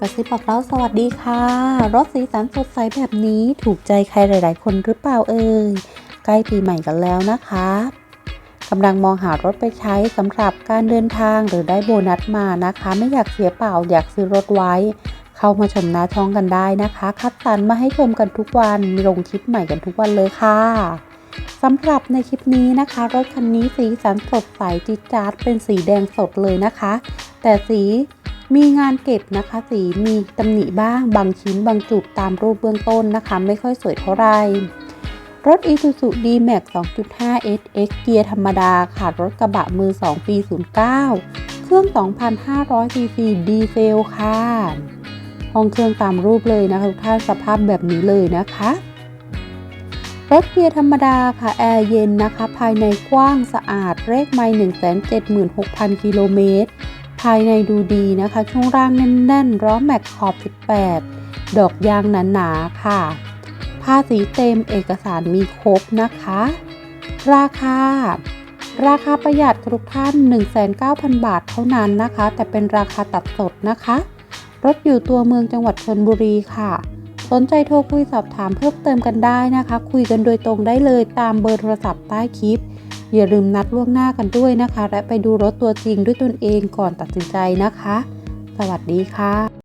กระซิบบอกเราสวัสดีค่ะ รถสีสันสดใสแบบนี้ถูกใจใครหลาย ๆ คนหรือเปล่าเอ่ยใกล้ปีใหม่กันแล้วนะคะกำลังมองหารถไปใช้สำหรับการเดินทางหรือได้โบนัสมานะคะ ไม่อยากเสียเปล่าอยากซื้อรถไว้ เข้ามาชมหน้าช่องกันได้นะคะ คัดสรรมาให้ชมกันทุกวันมีลงคลิปใหม่กันทุกวันเลยค่ะสำหรับในคลิปนี้นะคะ รถคันนี้สีสันสดใสจิ๊ดจ๊าดเป็นสีแดงสดเลยนะคะ แต่สี มีงานเก็บนะคะสีมีตำหนิบ้างบางชิ้นบางจุดตามรูปเบื้องต้นนะคะ ไม่ค่อยสวยเท่าไหร่รถ Isuzu D-Max 2.5 SX เกียร์ธรรมดาค่ะรถกระบะมือ 2 ปี 09 เครื่อง 2,500 ซีซีดีเซลค่ะ ห้องเครื่องตามรูปเลยนะคะทุกท่านสภาพแบบนี้เลยนะคะรถเกียร์ธรรมดาค่ะ แอร์เย็นนะคะ ภายในกว้างสะอาดเลขไมล์176,000 กิโลเมตร ภายในดูดีนะคะ ช่วงล่างแน่นๆ ล้อแม็กขอบ 18 ดอกยางหนาๆ ค่ะภาษีเต็มเอกสารมีครบนะคะ ราคา ราคาประหยัดทุกท่าน 19,000 บาทเท่านั้นนะคะ แต่เป็นราคาตัดสดนะคะ รถอยู่ตัวเมืองจังหวัดชนบุรีค่ะ สนใจโทรคุยสอบถามเพิ่มเติมกันได้นะคะ คุยกันโดยตรงได้เลยตามเบอร์โทรศัพท์ใต้คลิป อย่าลืมนัดล่วงหน้ากันด้วยนะคะ และไปดูรถตัวจริงด้วยตนเองก่อนตัดสินใจนะคะ สวัสดีค่ะ